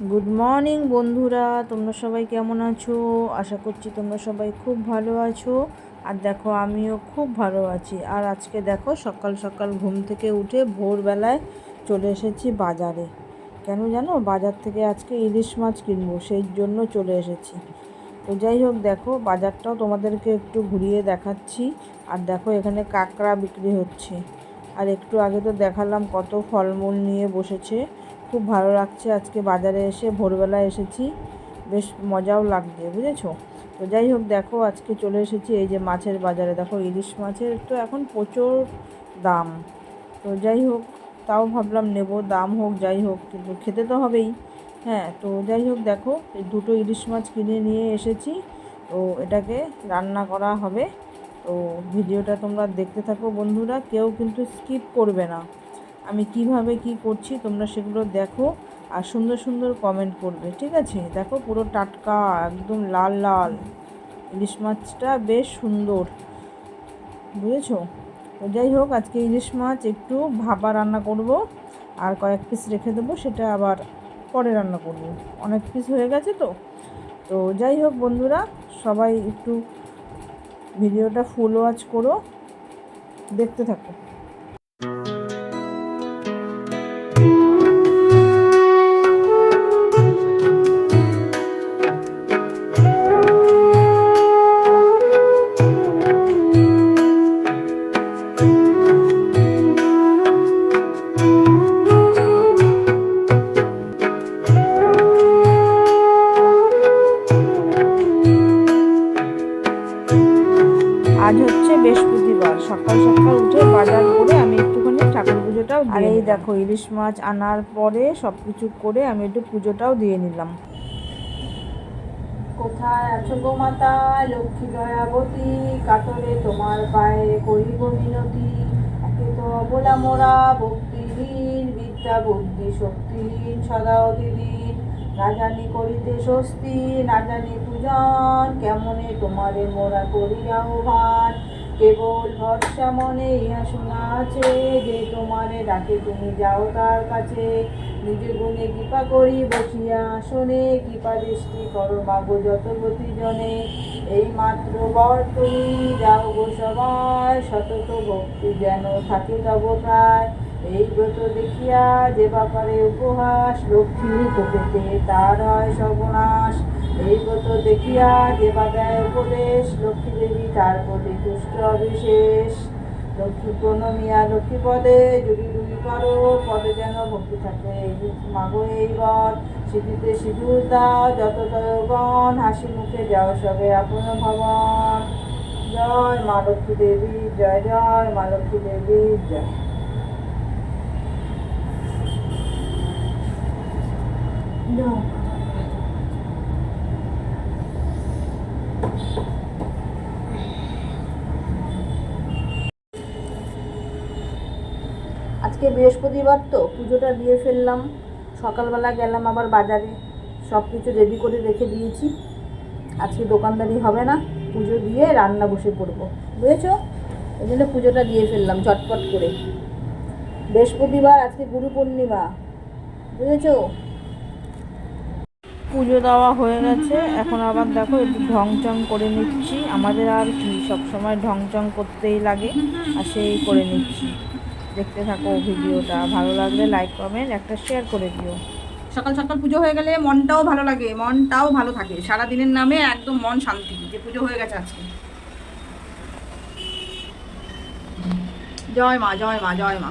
Good morning বন্ধুরা। তোমরা সবাই কেমন আছো? আশা করছি তোমরা সবাই খুব ভালো আছো। আর দেখো, আমিও খুব ভালো আছি। আর আজকে দেখো, সকাল সকাল ঘুম থেকে উঠে ভোরবেলায় চলে এসেছি বাজারে। কেন জানো? বাজার থেকে আজকে ইলিশ মাছ কিনবো, সেই জন্য চলে এসেছি। তো যাই হোক, দেখো, বাজারটাও তোমাদেরকে একটু ঘুরিয়ে দেখাচ্ছি। আর দেখো, এখানে কাঁকড়া বিক্রি হচ্ছে। আর একটু আগে তো দেখালাম কত ফলমূল নিয়ে বসেছে। খুব ভালো লাগছে। আজকে বাজারে এসে ভোরবেলা এসেছি। বেশ মজাও লাগছে, বুঝেছ? তো যাই হোক, দেখো, আজকে চলে এসেছি এই যে মাছের বাজারে। দেখো, ইলিশ মাছের তো এখন প্রচুর দাম। তো যাই হোক, তাও ভাবলাম নেব, দাম হোক, যাই হোক, কিন্তু খেতে তো হবেই। হ্যাঁ তো যাই হোক, দেখো, এই দুটো ইলিশ মাছ কিনে নিয়ে এসেছি। তো এটাকে রান্না করা হবে। তো ভিডিওটা তোমরা দেখতে থাকো, বন্ধুরা। কেউ কিন্তু স্কিপ করবে না। আমি কীভাবে কি করছি তোমরা সেগুলো দেখো আর সুন্দর সুন্দর কমেন্ট করবে, ঠিক আছে? দেখো পুরো টাটকা, একদম লাল লাল। ইলিশ মাছটা বেশ সুন্দর, বুঝেছ? তো যাই হোক, আজকে ইলিশ মাছ একটু ভাপা রান্না করব আর কয়েক পিস রেখে দেবো, সেটা আবার পরে রান্না করব। অনেক পিস হয়ে গেছে তো? তো যাই হোক বন্ধুরা, সবাই একটু ভিডিওটা ফুল ওয়াচ করো, দেখতে থাকো। আজ হচ্ছে বৃহস্পতিবার। সকাল সকাল উঠে বাজার করে আমি একটুখানি ঠাকুর পুজোটাও আর এই দেখো ইলিশ মাছ আনার পরে সব কিছু করে আমি একটু পুজোটাও দিয়ে নিলাম। কোথায় আছো গো মাতা লক্ষ্মী দয়াবতী কাতরে তোমার পায়ে করিব মিনতি। একে তো অবলা মোরা ভক্তিহীন বিদ্যা বুদ্ধি শক্তিহীন সদা অতিদিন না জানি করিতে স্বস্তি, না জানি পূজন কেমনে তোমারে মোরা করি আহ্বান? কেবল ভরসা মনে ইহা শোনা আছে, যে তোমারে ডাকে তুমি যাও তার কাছে। নিজে গুণে কৃপা করি বসিয়া শোনে কৃপা দৃষ্টি করো মাগো যত গতি জনে এই মাত্র বর তুমি যাও গো সবাই, সতত ভক্তি যেন থাকে তব প্রায়। এই ব্রত দেখিয়া যে বাপারে উপহাস লক্ষ্মী কোপেতে তার হয় সর্বনাশ। এই ব্রত দেখিয়া যে দেয় উপদেশ, লক্ষ্মী দেবী তার প্রতি তুষ্ট অবিশেষ। লক্ষ্মী প্রণমিয়া লক্ষ্মী পদে জুড়ি ডুবি করো পদে যেন ভক্তি থাকে। মাগো এই বর সিঁথিতে সিঁদুর দাও যত দয়গণ হাসি মুখে যাও সবে আপন ভবন। জয় মা লক্ষ্মী দেবী, জয় জয় মা লক্ষ্মী দেবী, জয়। জয় আজকে বৃহস্পতিবার তো, পুজোটা দিয়ে ফেললাম। সকালবেলা গেলাম আবার বাজারে। সব কিছু রেডি করে রেখে দিয়েছি। আজকে দোকানদারি হবে না, পুজো দিয়ে রান্না বসে পড়ব। বুঝেছ? ওই জন্য পুজোটা দিয়ে ফেললাম ঝটপট করে। বৃহস্পতিবার আজকে গুরু পূর্ণিমা বুঝেছ? পুজো দেওয়া হয়ে গেছে। এখন আবার দেখো একটু ঢং চং করে নিচ্ছি। আমাদের আর কি সবসময় ঢং চং করতেই লাগে। আর সেই করে নিচ্ছি। দেখতে থাকো ভিডিওটা। ভালো লাগলে লাইক কমেন্ট একটা শেয়ার করে দিও। সকাল সকাল পুজো হয়ে গেলে মনটাও ভালো লাগে। মনটাও ভালো থাকে। সারা দিনের নামে একদম মন শান্তি যে পুজো হয়ে গেছে আজকে। জয় মা জয় মা জয় মা।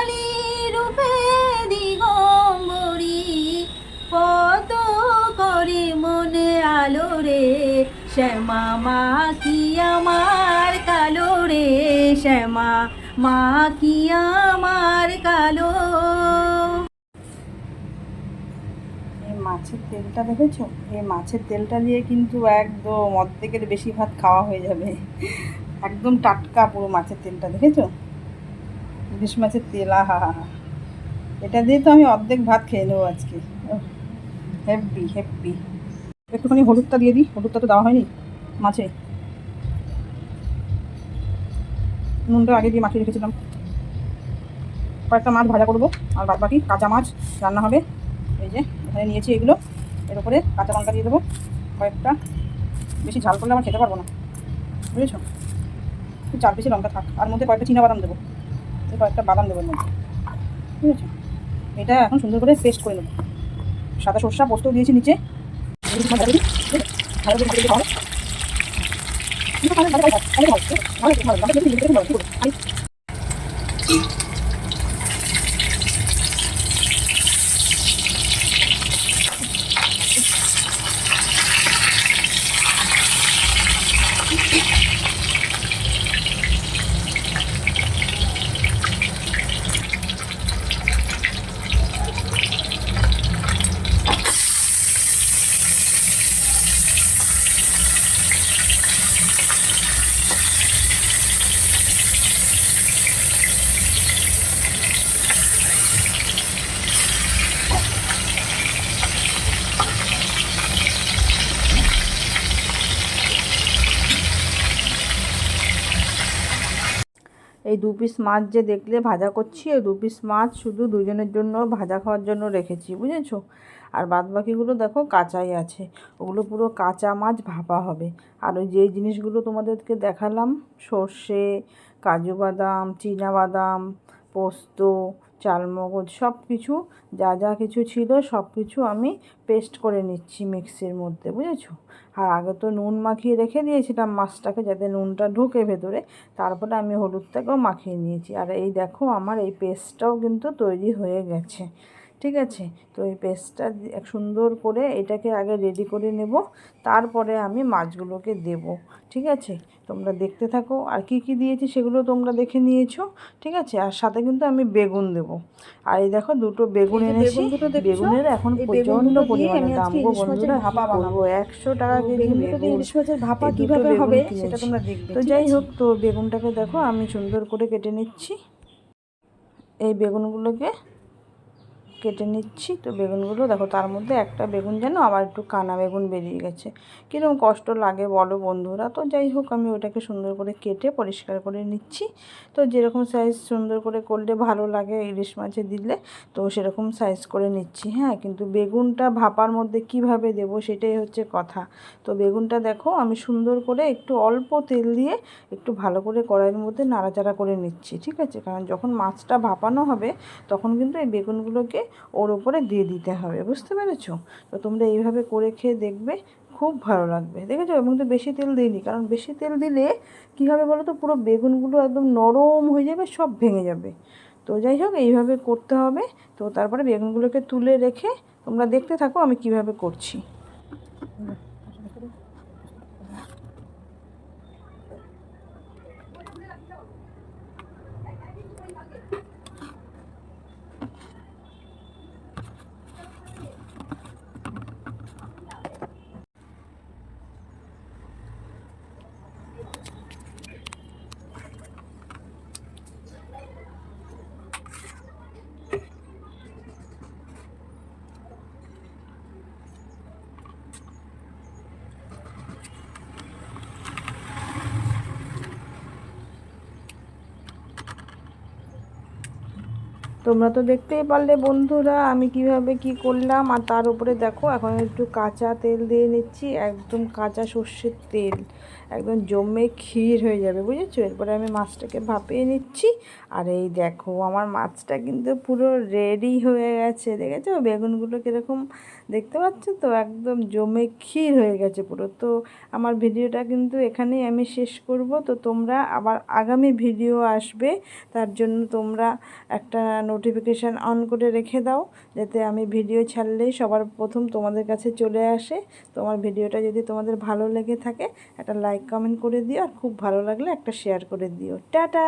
শ্যামা, মা কি আমার কালো রে? শ্যামা, মা কি আমার কালো? মাছের তেলটা দেখেছ? এই মাছের তেলটা দিয়ে কিন্তু একদম অর্ধেকের বেশি ভাত খাওয়া হয়ে যাবে। একদম টাটকা পুরো মাছের তেলটা, দেখেছ? ইলিশ মাছের তেল, আহা এটা দিয়ে তো আমি অর্ধেক ভাত খেয়ে নেব আজকে। হেভি হেভি একটুখানি হলুদটা দিয়ে দিই, হলুদটা তো দেওয়া হয়নি মাছে। নুনটা আগে দিয়ে মাখিয়ে রেখেছিলাম। কয়েকটা মাছ ভাজা করব, আর বাদ বাকি কাঁচা মাছ রান্না হবে। এই যে, এখানে নিয়েছি এগুলো, এর উপরে কাঁচা লঙ্কা দিয়ে দেবো। কয়েকটা, বেশি ঝাল করলে আমার খেতে পারব না। বুঝেছ? চার বেশি লঙ্কা থাক, আর মধ্যে কয়েকটা চীনা বাদাম দেবো কয়েকটা বাদাম দেবো মধ্যে। বুঝেছ? এটা এখন সুন্দর করে পেস্ট করে নেব। সাদা সর্ষা পোস্ত দিয়েছি নিচে আমি এই দু পিস মাছ যে দেখলে ভাজা করছি, এই দু পিস মাছ শুধু দুজনের জন্য ভাজা খাওয়ার জন্য রেখেছি, বুঝেছ? আর বাদ বাকিগুলো দেখো কাঁচাই আছে, ওগুলো পুরো কাঁচা মাছ ভাপা হবে। আর ওই যে জিনিসগুলো তোমাদেরকে দেখালাম, সর্ষে, কাজু বাদাম, চীনা বাদাম, পোস্ত চালমগজ সব কিছু যা যা কিছু ছিল সব কিছু আমি পেস্ট করে নিচ্ছি মিক্সির মধ্যে, বুঝেছ? আর আগে তো নুন মাখিয়ে রেখে দিয়েছিলাম মাছটাকে যাতে নুনটা ঢোকে ভেতরে, তারপরে আমি হলুদটাকেও মাখিয়ে নিয়েছি। আর এই দেখো, আমার এই পেস্টটাও কিন্তু তৈরি হয়ে গেছে। ঠিক আছে? তো এই পেস্টটা সুন্দর করে এটাকে আগে রেডি করে নেব। তারপরে আমি মাছগুলোকে দেব। ঠিক আছে? তোমরা দেখতে থাকো। আর কি কি দিয়েছি সেগুলো তোমরা দেখে নিয়েছো। ঠিক আছে? আর সাথে কিন্তু আমি বেগুন দেব। আর এই দেখো দুটো বেগুন এনেছি? বেগুনের এখন প্রচণ্ড পরিমাণে দাম গো বন্ধুরা। ভাপা বানাবো। একশো টাকা কেজি বেগুন ইলিশ মাছের ভাপা কীভাবে হবে সেটা তোমরা দেখবে। তো যাই হোক তো বেগুনটাকে দেখো আমি সুন্দর করে কেটে নিচ্ছি। এই বেগুনগুলোকে কেটে নিচ্ছি। তো বেগুনগুলো দেখো, তার মধ্যে একটা বেগুন যেন আবার একটু কানা বেগুন বেরিয়ে গেছে। কীরকম কষ্ট লাগে বলো বন্ধুরা। তো যাই হোক, আমি ওটাকে সুন্দর করে কেটে পরিষ্কার করে নিচ্ছি। তো যেরকম সাইজ সুন্দর করে করলে ভালো লাগে ইলিশ মাছে দিলে, তো সেরকম সাইজ করে নিচ্ছি হ্যাঁ। কিন্তু বেগুনটা ভাপার মধ্যে কীভাবে দেবো সেটাই হচ্ছে কথা। তো বেগুনটা দেখো, আমি সুন্দর করে একটু অল্প তেল দিয়ে একটু ভালো করে কড়াইয়ের মধ্যে নাড়াচাড়া করে নিচ্ছি, ঠিক আছে? কারণ যখন মাছটা ভাপানো হবে, তখন কিন্তু এই বেগুনগুলোকে ওর উপরে দিয়ে দিতে হবে, বুঝতে পেরেছ? তো তোমরা এইভাবে করে খেয়ে দেখবে, খুব ভালো লাগবে, দেখেছ? এবং তো বেশি তেল দিইনি, কারণ বেশি তেল দিলে কী হবে বলো তো পুরো বেগুনগুলো একদম নরম হয়ে যাবে, সব ভেঙে যাবে। তো যাই হোক, এইভাবে করতে হবে। তো তারপরে বেগুনগুলোকে তুলে রেখে তোমরা দেখতে থাকো আমি কীভাবে করছি। তোমরা তো দেখতেই পারলে বন্ধুরা, আমি কীভাবে কি করলাম, আর তার উপরে দেখো, এখন একটু কাঁচা তেল দিয়ে নিচ্ছি, একদম কাঁচা সর্ষের তেল। একদম জমে ক্ষীর হয়ে যাবে, বুঝেছ? এরপরে আমি মাছটাকে ভাপিয়ে নিচ্ছি, আর এই দেখো, আমার মাছটা কিন্তু পুরো রেডি হয়ে গেছে, দেখেছ? বেগুনগুলো কীরকম দেখতে পাচ্ছ তো? একদম জমে ক্ষীর হয়ে গেছে পুরো। তো আমার ভিডিওটা কিন্তু এখানেই আমি শেষ করব। তো তোমরা আবার আগামী ভিডিও আসবে, তার জন্য তোমরা একটা নোটিফিকেশান অন করে রেখে দাও, যাতে আমি ভিডিও ছাড়লেই সবার প্রথম তোমাদের কাছে চলে আসে। তোমার ভিডিওটা যদি তোমাদের ভালো লেগে থাকে, একটা লাইক কমেন্ট করে দিও, আর খুব ভালো লাগলে একটা শেয়ার করে দিও। টাটা!